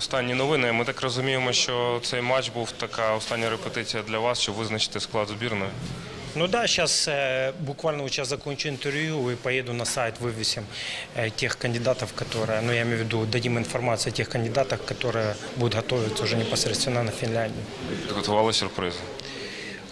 Останні новини. Ми так розуміємо, що цей матч був така остання репетиція для вас, щоб визначити склад збірної. Ну да, сейчас буквально вот сейчас закончу интервью и поеду на сайт, вывесим э, тех кандидатов, которые, ну я имею в виду, дадим информацию о тех кандидатах, которые будут готовиться уже непосредственно на Финляндию. Підготували сюрпризи.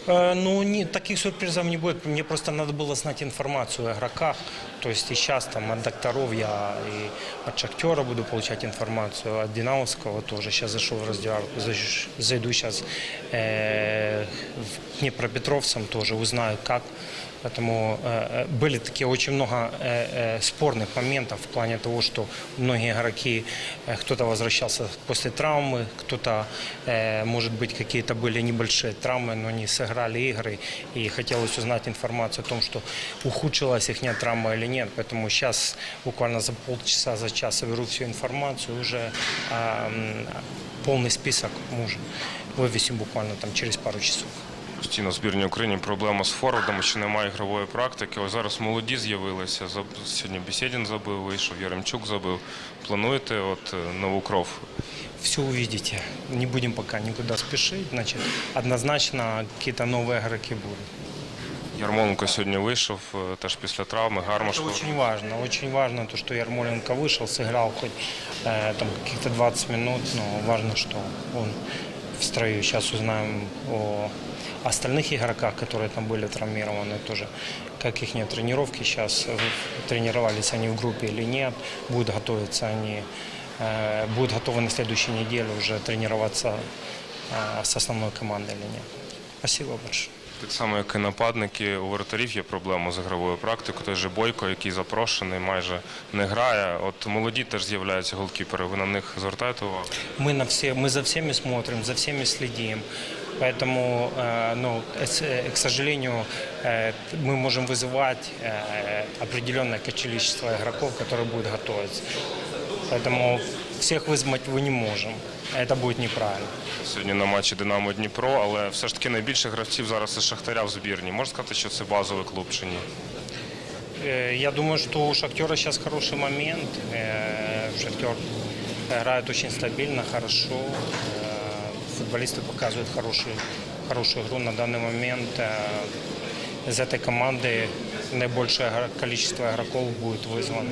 Э, Ну, не, таких сюрпризов не будет. Мне просто надо было знать информацию о игроках. То есть и сейчас там от докторов я и от Шахтера буду получать информацию, от Динамовского тоже. Сейчас зашел в раздевалку, зайш- зайду сейчас э, в Днепропетровцам тоже, узнаю как. Поэтому э, э, были такие очень много э, э, спорных моментов в плане того, что многие игроки, э, кто-то возвращался после травмы, кто-то, э, может быть, какие-то были небольшие травмы, но не сыграли игры. И хотелось узнать информацию о том, что ухудшилась их травма или нет. Поэтому сейчас буквально за полчаса, за час соберу всю информацию, уже э, м, полный список можем вывесим буквально там через пару часов. Постійно в збірній Україні проблема з форвардами, що немає ігрової практики. Ось зараз молоді з'явилися. Заб- Сьогодні Бесєдін забив, вийшов, Яремчук забив. Плануєте от е, нову кров? все увидите. Не будем пока никуда спешить. Значит, однозначно какие-то новые игроки будут. Ярмоленко сьогодні вийшов е, теж після травми. Гармаш. Это очень важно. Очень важно то, что Ярмоленко вышел, сыграл хоть э, там каких-то 20 минут, но важно, что он в строю. Сейчас узнаем о остальных игроках, которые там были травмированы тоже, как их тренировки сейчас, э, тренировались они в группе или нет, будут готовиться они, э, будут готовы на следующей неделе уже тренироваться э, с основной командой или нет. Спасибо большое. Так само, як і нападники, у воротарів є проблема з ігровою практикою. Той же Бойко, який запрошений, майже не грає. От молоді теж з'являються голкіпери. Ви на них звертаєте увагу? Мы, на все, мы за всеми смотрим, за всеми следим. Поэтому, э, ну, с- э, к сожалению, э, мы можем вызывать э, определенное количество игроков, которые будут готовиться. Поэтому всех вызвать вы не можем. Это будет неправильно. Сьогодні на матчі Динамо Дніпро, але все ж таки найбільше гравців зараз із Шахтаря в збірні. Можна сказати, що це базовий клуб чи ні? Э, Я думаю, что у Шахтера сейчас хороший момент. Э, Шахтер играет очень стабильно, хорошо. Э, Футболисты показывают хорошую, хорошую игру на данный момент. э, Из этой команды наибольшее игро- количество игроков будет вызвано.